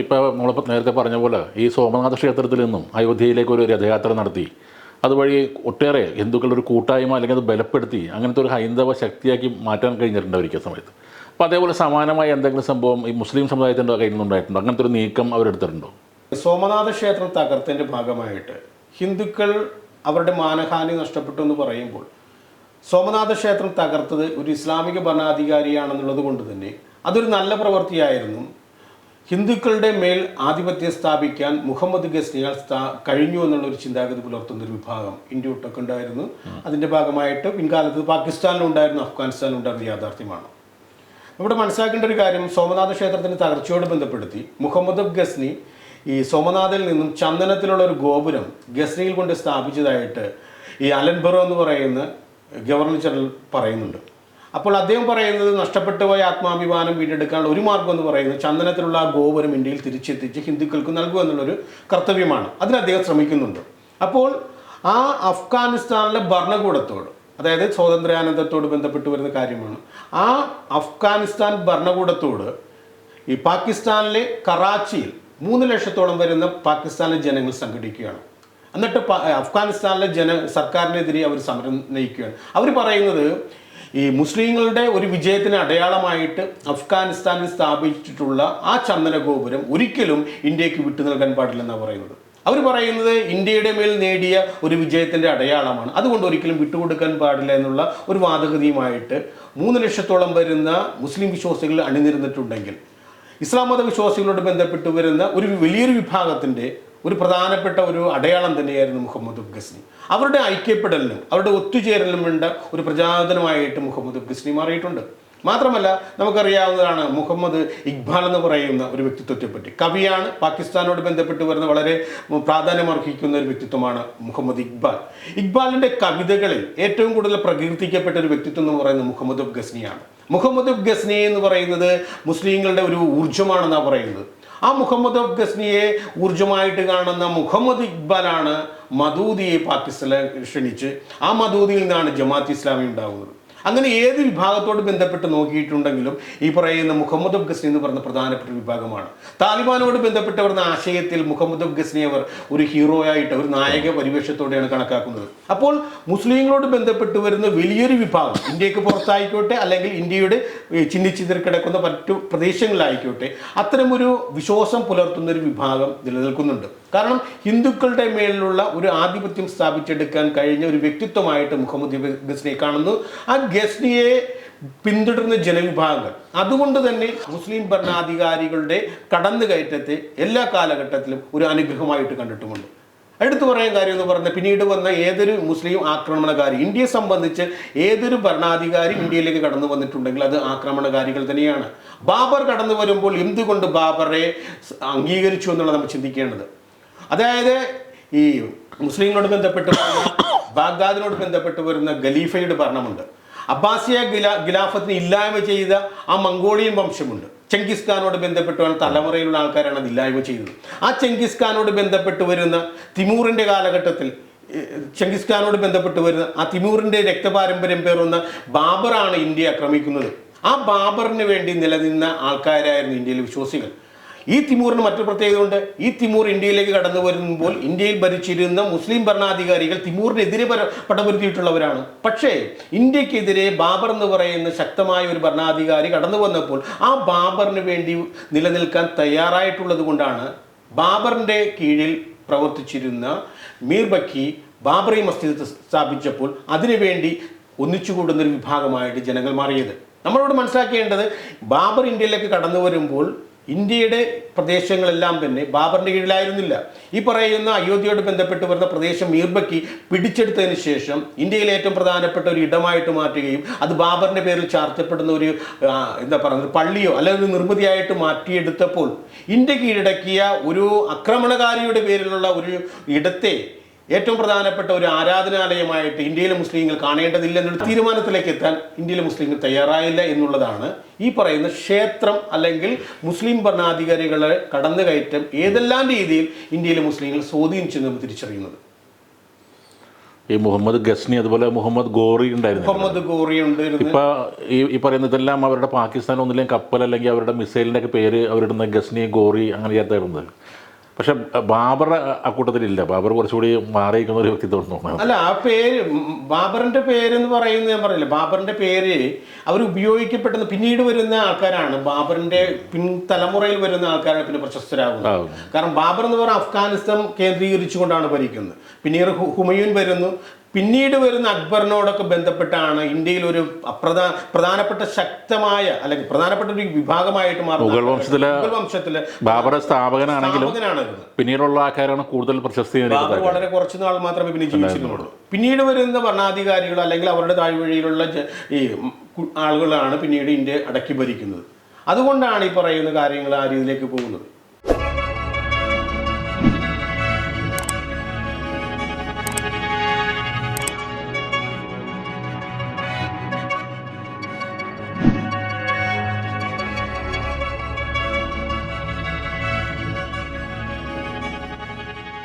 ഇപ്പോൾ നമ്മളിപ്പോൾ നേരത്തെ പറഞ്ഞ പോലെ ഈ സോമനാഥ ക്ഷേത്രത്തിൽ നിന്നും അയോധ്യയിലേക്ക് ഒരു രഥയാത്ര നടത്തി. അതുവഴി ഒട്ടേറെ ഹിന്ദുക്കളുടെ ഒരു കൂട്ടായ്മ അല്ലെങ്കിൽ അത് ബലപ്പെടുത്തി അങ്ങനത്തെ ഒരു ഹൈന്ദവ ശക്തിയാക്കി മാറ്റാൻ കഴിഞ്ഞിട്ടുണ്ട് ഒരിക്കൽ സമയത്ത്. അപ്പോൾ അതേപോലെ സമാനമായ എന്തെങ്കിലും സംഭവം ഈ മുസ്ലിം സമുദായത്തിന്റെ കയ്യിൽ നിന്നുണ്ടായിട്ടുണ്ടോ അങ്ങനത്തെ ഒരു നീക്കം അവരെടുത്തിട്ടുണ്ടോ സോമനാഥ ക്ഷേത്രം തകർത്തതിന്റെ ഭാഗമായിട്ട് ഹിന്ദുക്കൾ അവരുടെ മാനഹാനി നഷ്ടപ്പെട്ടു എന്ന് പറയുമ്പോൾ സോമനാഥ ക്ഷേത്രം തകർത്തത് ഒരു ഇസ്ലാമിക ഭരണാധികാരിയാണെന്നുള്ളത് കൊണ്ട് തന്നെ അതൊരു നല്ല പ്രവൃത്തിയായിരുന്നു. ഹിന്ദുക്കളുടെ മേൽ ആധിപത്യം സ്ഥാപിക്കാൻ മുഹമ്മദ് ഗസ്നിയാൽ കഴിഞ്ഞു എന്നുള്ള ഒരു ചിന്താഗതി പുലർത്തുന്ന ഒരു വിഭാഗം ഇന്ത്യ ഒട്ടൊക്കെ ഉണ്ടായിരുന്നു. അതിന്റെ ഭാഗമായിട്ട് പിൻകാലത്ത് പാകിസ്ഥാനിലുണ്ടായിരുന്നു അഫ്ഗാനിസ്ഥാനിലുണ്ടായിരുന്ന യാഥാർത്ഥ്യമാണ്. ഇവിടെ മനസ്സിലാക്കേണ്ട ഒരു കാര്യം സോമനാഥ ക്ഷേത്രത്തിന്റെ തകർച്ചയോട് ബന്ധപ്പെടുത്തി മുഹമ്മദ് ഗസ്നി ഈ സോമനാഥിൽ നിന്നും ചന്ദനത്തിലുള്ള ഒരു ഗോപുരം ഗസ്നിയിൽ കൊണ്ട് സ്ഥാപിച്ചതായിട്ട് ഈ അലൻബറോ എന്ന് പറയുന്ന ഗവർണർ ജനറൽ പറയുന്നുണ്ട്. അപ്പോൾ അദ്ദേഹം പറയുന്നത് നഷ്ടപ്പെട്ടു പോയ ആത്മാഭിമാനം വീണ്ടെടുക്കാനുള്ള ഒരു മാർഗം എന്ന് പറയുന്നത് ചന്ദനത്തിലുള്ള ആ ഗോപുരം ഇന്ത്യയിൽ തിരിച്ചെത്തിച്ച് ഹിന്ദുക്കൾക്ക് നൽകുക എന്നുള്ളൊരു കർത്തവ്യമാണ്. അതിന് അദ്ദേഹം ശ്രമിക്കുന്നുണ്ട്. അപ്പോൾ ആ അഫ്ഗാനിസ്ഥാനിലെ ഭരണകൂടത്തോട് അതായത് സ്വാതന്ത്ര്യാനന്ദത്തോട് ബന്ധപ്പെട്ട് വരുന്ന കാര്യമാണ്. ആ അഫ്ഗാനിസ്ഥാൻ ഭരണകൂടത്തോട് ഈ പാകിസ്ഥാനിലെ കറാച്ചിയിൽ മൂന്ന് ലക്ഷത്തോളം വരുന്ന പാകിസ്ഥാനിലെ ജനങ്ങൾ സംഘടിക്കുകയാണ്. എന്നിട്ട് അഫ്ഗാനിസ്ഥാനിലെ ജന സർക്കാരിനെതിരെ അവർ സമരം നയിക്കുകയാണ്. അവർ പറയുന്നത് ഈ മുസ്ലിങ്ങളുടെ ഒരു വിജയത്തിന് അടയാളമായിട്ട് അഫ്ഗാനിസ്ഥാനിൽ സ്ഥാപിച്ചിട്ടുള്ള ആ ചന്ദനഗോപുരം ഒരിക്കലും ഇന്ത്യയ്ക്ക് വിട്ടു നൽകാൻ പാടില്ലെന്നാണ് പറയുന്നത്. അവർ പറയുന്നത് ഇന്ത്യയുടെ മേൽ നേടിയ ഒരു വിജയത്തിന്റെ അടയാളമാണ്. അതുകൊണ്ട് ഒരിക്കലും വിട്ടുകൊടുക്കാൻ പാടില്ല എന്നുള്ള ഒരു വാദഗതിയുമായിട്ട് മൂന്ന് ലക്ഷത്തോളം വരുന്ന മുസ്ലിം വിശ്വാസികൾ അണിനിരന്നിട്ടുണ്ടെങ്കിൽ ഇസ്ലാം മത വിശ്വാസികളോട് ബന്ധപ്പെട്ട് വരുന്ന ഒരു വലിയൊരു വിഭാഗത്തിന്റെ ഒരു പ്രധാനപ്പെട്ട ഒരു അടയാളം തന്നെയായിരുന്നു മുഹമ്മദ് ഗസ്നി അവരുടെ ഐക്യപ്പെടലിനും അവരുടെ ഒത്തുചേരലിനും വേണ്ട ഒരു പ്രചോദനമായിട്ട് മുഹമ്മദ് ഗസ്നി മാറിയിട്ടുണ്ട്. മാത്രമല്ല നമുക്കറിയാവുന്നതാണ് മുഹമ്മദ് ഇക്ബാൽ എന്ന് പറയുന്ന ഒരു വ്യക്തിത്വത്തെ പറ്റി കവിയാണ് പാകിസ്ഥാനോട് ബന്ധപ്പെട്ട് വരുന്ന വളരെ പ്രാധാന്യമർഹിക്കുന്ന ഒരു വ്യക്തിത്വമാണ് മുഹമ്മദ് ഇക്ബാൽ. ഇക്ബാലിന്റെ കവിതകളിൽ ഏറ്റവും കൂടുതൽ പ്രകീർത്തിക്കപ്പെട്ട ഒരു വ്യക്തിത്വം എന്ന് പറയുന്നത് മുഹമ്മദ് ഗസ്നിയാണ് മുഹമ്മദ് ഗസ്നി എന്ന് പറയുന്നത് മുസ്ലിങ്ങളുടെ ഒരു ഊർജമാണെന്നാണ് പറയുന്നത്. ആ മുഹമ്മദ് ഗസ്നിയെ ഊർജമായിട്ട് കാണുന്ന മുഹമ്മദ് ഇക്ബാലാണ് മദൂദിയെ പാകിസ്ഥാനിൽ ക്ഷണിച്ച് ആ മദൂദിയിൽ നിന്നാണ് ജമാഅത്ത് ഇസ്ലാമി ഉണ്ടാകുന്നത് അങ്ങനെ ഏത് വിഭാഗത്തോട് ബന്ധപ്പെട്ട് നോക്കിയിട്ടുണ്ടെങ്കിലും ഈ പറയുന്ന മുഹമ്മദ് ഗസ്നി എന്ന് പറയുന്ന പ്രധാനപ്പെട്ട വിഭാഗമാണ്. താലിബാനോട് ബന്ധപ്പെട്ട് വരുന്ന ആശയത്തിൽ മുഹമ്മദ് ഗസ്നി അവർ ഒരു ഹീറോയായിട്ട് ഒരു നായക പരിവേഷത്തോടെയാണ് കണക്കാക്കുന്നത്. അപ്പോൾ മുസ്ലിങ്ങളോട് ബന്ധപ്പെട്ട് വരുന്ന വലിയൊരു വിഭാഗം ഇന്ത്യയ്ക്ക് പുറത്തായിക്കോട്ടെ അല്ലെങ്കിൽ ഇന്ത്യയുടെ ഈ ചിന്നിച്ചിതറി കിടക്കുന്ന മറ്റു പ്രദേശങ്ങളിലായിക്കോട്ടെ അത്തരമൊരു വിശ്വാസം പുലർത്തുന്ന ഒരു വിഭാഗം നിലനിൽക്കുന്നുണ്ട്. കാരണം ഹിന്ദുക്കളുടെ മേലുള്ള ഒരു ആധിപത്യം സ്ഥാപിച്ചെടുക്കാൻ കഴിഞ്ഞ ഒരു വ്യക്തിത്വമായിട്ട് മുഹമ്മദ് ഗസ്നിയെ കാണുന്നു. ആ ഗസ്നിയെ പിന്തുടരുന്ന ജനവിഭാഗങ്ങൾ. അതുകൊണ്ട് തന്നെ മുസ്ലിം ഭരണാധികാരികളുടെ കടന്നുകയറ്റത്തെ എല്ലാ കാലഘട്ടത്തിലും ഒരു അനുഗ്രഹമായിട്ട് കണ്ടിട്ടുമുണ്ട്. എടുത്തു പറയാൻ കാര്യം എന്ന് പറഞ്ഞാൽ പിന്നീട് വന്ന ഏതൊരു മുസ്ലിം ആക്രമണകാരി ഇന്ത്യയെ സംബന്ധിച്ച് ഏതൊരു ഭരണാധികാരി ഇന്ത്യയിലേക്ക് കടന്നു വന്നിട്ടുണ്ടെങ്കിൽ അത് ആക്രമണകാരികൾ തന്നെയാണ്. ബാബർ കടന്നു വരുമ്പോൾ എന്തുകൊണ്ട് ബാബറെ അംഗീകരിച്ചു എന്നുള്ളത് നമ്മൾ ചിന്തിക്കേണ്ടത്. അതായത് ഈ മുസ്ലിങ്ങളോട് ബന്ധപ്പെട്ട് ബാഗ്ദാദിനോട് ബന്ധപ്പെട്ട് വരുന്ന ഖലീഫയുടെ ഭരണമുണ്ട്. അബ്ബാസിയ ഗിലാ ഗിലാഫത്തിന് ഇല്ലായ്മ ചെയ്ത ആ മംഗോളിയൻ വംശമുണ്ട്. ചെങ്കിസ് ഖാനോട് ബന്ധപ്പെട്ട് വരുന്ന തലമുറയിലുള്ള ആൾക്കാരാണ് അത് ഇല്ലായ്മ ചെയ്തത്. ആ ചെങ്കിസ് ഖാനോട് ബന്ധപ്പെട്ട് വരുന്ന തിമൂറിന്റെ കാലഘട്ടത്തിൽ ചെങ്കിസ് ഖാനോട് ബന്ധപ്പെട്ട് വരുന്ന ആ തിമൂറിന്റെ രക്തപാരമ്പര്യം പേറുന്ന ബാബറാണ് ഇന്ത്യ ആക്രമിക്കുന്നത്. ആ ബാബറിന് വേണ്ടി നിലനിന്ന ആൾക്കാരായിരുന്നു ഇന്ത്യയിലെ വിശ്വാസികൾ. ഈ തിമൂറിന് മറ്റൊരു പ്രത്യേകതയുണ്ട്. ഈ തിമൂർ ഇന്ത്യയിലേക്ക് കടന്നു വരുമ്പോൾ ഇന്ത്യയിൽ ഭരിച്ചിരുന്ന മുസ്ലിം ഭരണാധികാരികൾ തിമൂറിനെതിരെ പടപുരുത്തിയിട്ടുള്ളവരാണ്. പക്ഷേ ഇന്ത്യക്കെതിരെ ബാബർ എന്ന് പറയുന്ന ശക്തമായ ഒരു ഭരണാധികാരി കടന്നു വന്നപ്പോൾ ആ ബാബറിന് വേണ്ടി നിലനിൽക്കാൻ തയ്യാറായിട്ടുള്ളത് കൊണ്ടാണ് ബാബറിന്റെ കീഴിൽ പ്രവർത്തിച്ചിരുന്ന മീർ ബക്കി ബാബറി മസ്ജിദ് സ്ഥാപിച്ചപ്പോൾ അതിനുവേണ്ടി ഒന്നിച്ചുകൂടുന്ന ഒരു വിഭാഗമായിട്ട് ജനങ്ങൾ മാറിയത്. നമ്മളോട് മനസ്സിലാക്കേണ്ടത് ബാബർ ഇന്ത്യയിലേക്ക് കടന്നു വരുമ്പോൾ ഇന്ത്യയുടെ പ്രദേശങ്ങളെല്ലാം തന്നെ ബാബറിന്റെ കീഴിലായിരുന്നില്ല. ഈ പറയുന്ന അയോധ്യയോട് ബന്ധപ്പെട്ട് വരുന്ന പ്രദേശം മീർബക്കി പിടിച്ചെടുത്തതിന് ശേഷം ഇന്ത്യയിലെ ഏറ്റവും പ്രധാനപ്പെട്ട ഒരു ഇടമായിട്ട് മാറ്റുകയും അത് ബാബറിന്റെ പേരിൽ ചാർത്തപ്പെടുന്ന ഒരു എന്താ പറയുന്നത് പള്ളിയോ അല്ലെങ്കിൽ നിർമ്മിതിയായിട്ട് മാറ്റിയെടുത്തപ്പോൾ ഇന്ത്യ കീഴടക്കിയ ഒരു ആക്രമണകാരിയുടെ പേരിലുള്ള ഒരു ഇടത്തെ ഏറ്റവും പ്രധാനപ്പെട്ട ഒരു ആരാധനാലയമായിട്ട് ഇന്ത്യയിലെ മുസ്ലിങ്ങൾ കാണേണ്ടതില്ല എന്നൊരു തീരുമാനത്തിലേക്ക് എത്താൻ ഇന്ത്യയിലെ മുസ്ലിങ്ങൾ തയ്യാറായില്ല എന്നുള്ളതാണ് ഈ പറയുന്ന ക്ഷേത്രം അല്ലെങ്കിൽ മുസ്ലിം ഭരണാധികാരികളെ കടന്നുകയറ്റം ഏതെല്ലാം രീതിയിൽ ഇന്ത്യയിലെ മുസ്ലിങ്ങൾ സ്വാധീനിച്ചു എന്ന് തിരിച്ചറിയുന്നത്. ഈ മുഹമ്മദ് ഗസ്നി അതുപോലെ മുഹമ്മദ് ഗോറി ഉണ്ടായിരുന്നു. മുഹമ്മദ് ഗോറി ഇപ്പൊ ഈ ഈ പറയുന്ന ഇതെല്ലാം അവരുടെ പാകിസ്ഥാൻ ഒന്നില്ലെങ്കിൽ കപ്പൽ അല്ലെങ്കിൽ അവരുടെ മിസൈലിന്റെ ഒക്കെ പേര് അവരിടുന്ന ഗസ്നി ഗോറി അങ്ങനെ ചേർത്തായിരുന്നത് പക്ഷെ ബാബർ അക്കൂട്ടത്തിലില്ല ബാബർ കുറച്ചുകൂടി മാറിയിരിക്കുന്ന ഒരു വ്യക്തിത്വം തോന്നുന്നു. അല്ല ആ പേര് ബാബറിന്റെ പേരെന്ന് പറയുന്നത് ഞാൻ പറഞ്ഞില്ല? ബാബറിന്റെ പേര് അവർ ഉപയോഗിക്കപ്പെടുന്ന പിന്നീട് വരുന്ന ആൾക്കാരാണ്. ബാബറിന്റെ പിൻതലമുറയിൽ വരുന്ന ആൾക്കാരാണ് പിന്നെ പ്രശസ്തരാകുന്നത്. കാരണം ബാബർ എന്ന് പറഞ്ഞാൽ അഫ്ഗാനിസ്ഥാൻ കേന്ദ്രീകരിച്ചുകൊണ്ടാണ് ഭരിക്കുന്നത്. പിന്നീട് ഹുമയൂൻ വരുന്നു. പിന്നീട് വരുന്ന അക്ബറിനോടൊക്കെ ബന്ധപ്പെട്ടാണ് ഇന്ത്യയിൽ ഒരു അപ്രധാന പ്രധാനപ്പെട്ട ശക്തമായ അല്ലെങ്കിൽ പ്രധാനപ്പെട്ട ഒരു വിഭാഗമായിട്ട് മാറുന്നത് മുഗൾ വംശത്തിലെ വംശത്തിലെ ബാബർ സ്ഥാപകനാണെങ്കിലും സ്ഥാപകനാണ് പിന്നീടുള്ള ആൾക്കാരാണ് കൂടുതൽ പ്രശസ്തി വളരെ കുറച്ച് നാൾ മാത്രമേ പിന്നെ ജീവിച്ചിരുന്നുള്ളൂ പിന്നീട് വരുന്ന ഭരണാധികാരികൾ അല്ലെങ്കിൽ അവരുടെ താഴ്വഴിയിലുള്ള ഈ ആളുകളാണ് പിന്നീട് ഇന്ത്യ അടക്കി ഭരിക്കുന്നത്. അതുകൊണ്ടാണ് ഈ പറയുന്ന കാര്യങ്ങൾ ആ രീതിയിലേക്ക് പോകുന്നത്.